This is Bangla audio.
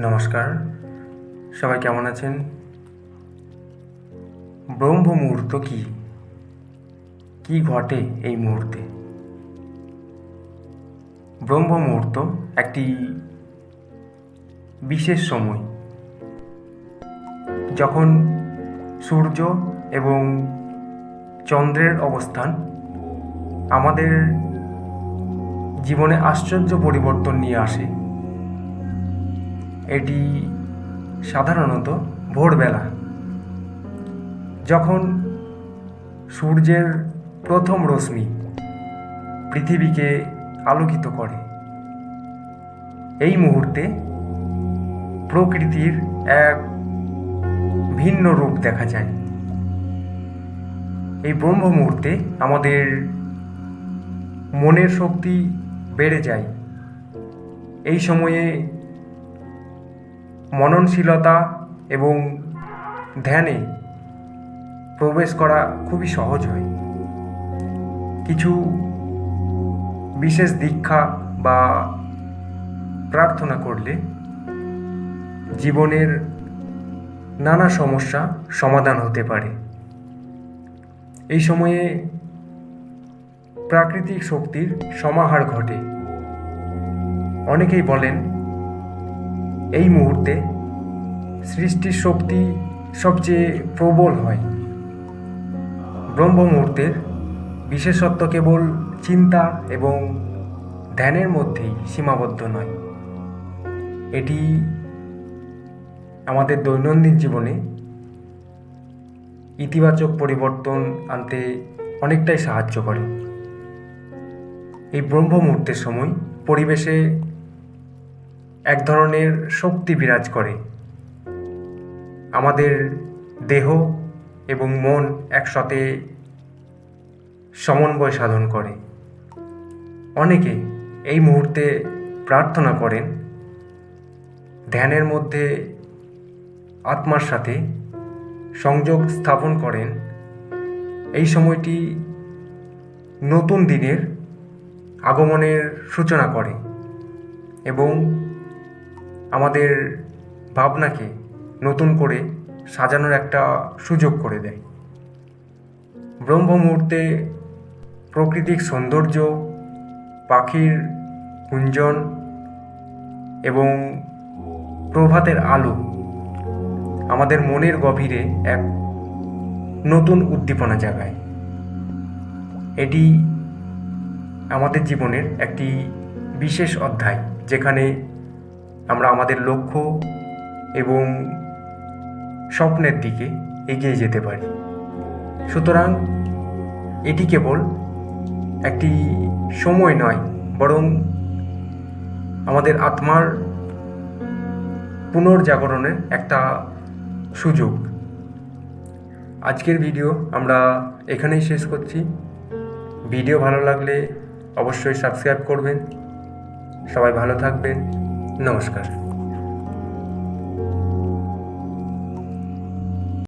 নমস্কার। সবাই কেমন আছেন? ব্রহ্ম মুহূর্ত কি? কি ঘটে এই মুহূর্তে? ব্রহ্ম মুহূর্ত একটি বিশেষ সময়। যখন সূর্য এবং চন্দ্রের অবস্থান আমাদের জীবনে আশ্চর্য পরিবর্তন নিয়ে আসে এটি সাধারণত ভোরবেলা, যখন সূর্যের প্রথম রশ্মি পৃথিবীকে আলোকিত করে। এই মুহূর্তে প্রকৃতির এক ভিন্ন রূপ দেখা যায়। এই ব্রহ্ম মুহূর্তে আমাদের মনের শক্তি বেড়ে যায়। এই সময়ে মননশীলতা এবং ধ্যানে প্রবেশ করা খুবই সহজ হয়। কিছু বিশেষ দীক্ষা বা প্রার্থনা করলে জীবনের নানা সমস্যা সমাধান হতে পারে। এই সময়ে প্রাকৃতিক শক্তির সমাহার ঘটে। অনেকেই বলেন এই মুহূর্তে সৃষ্টির শক্তি সবচেয়ে প্রবল হয়। ব্রহ্ম মুহূর্তের বিশেষত্ব কেবল চিন্তা এবং ধ্যানের মধ্যেই সীমাবদ্ধ নয়। এটি আমাদের দৈনন্দিন জীবনে ইতিবাচক পরিবর্তন আনতে অনেকটাই সাহায্য করে। এই ব্রহ্ম মুহূর্তের সময় পরিবেশে এক ধরনের শক্তি বিরাজ করে। আমাদের দেহ এবং মন একসাথে সমন্বয় সাধন করে। অনেকে এই মুহূর্তে প্রার্থনা করেন, ধ্যানের মধ্যে আত্মার সাথে সংযোগ স্থাপন করেন। এই সময়টি নতুন দিনের আগমনের সূচনা করে এবং আমাদের ভাবনাকে নতুন করে সাজানোর একটা সুযোগ করে দেয়। ব্রহ্ম মুহূর্তে প্রাকৃতিক সৌন্দর্য, পাখির কুঞ্জন এবং প্রভাতের আলো আমাদের মনের গভীরে এক নতুন উদ্দীপনা জাগায়। এটি আমাদের জীবনের একটি বিশেষ অধ্যায় যেখানে আমরা আমাদের লক্ষ্য এবং স্বপ্নের দিকে এগিয়ে যেতে পারি। সুতরাং এটি কেবল একটি সময় নয়, বরং আমাদের আত্মার পুনর্জাগরণের একটা সুযোগ। আজকের ভিডিও আমরা এখানেই শেষ করছি। ভিডিও ভালো লাগলে অবশ্যই সাবস্ক্রাইব করবেন। সবাই ভালো থাকবেন। নমস্কার।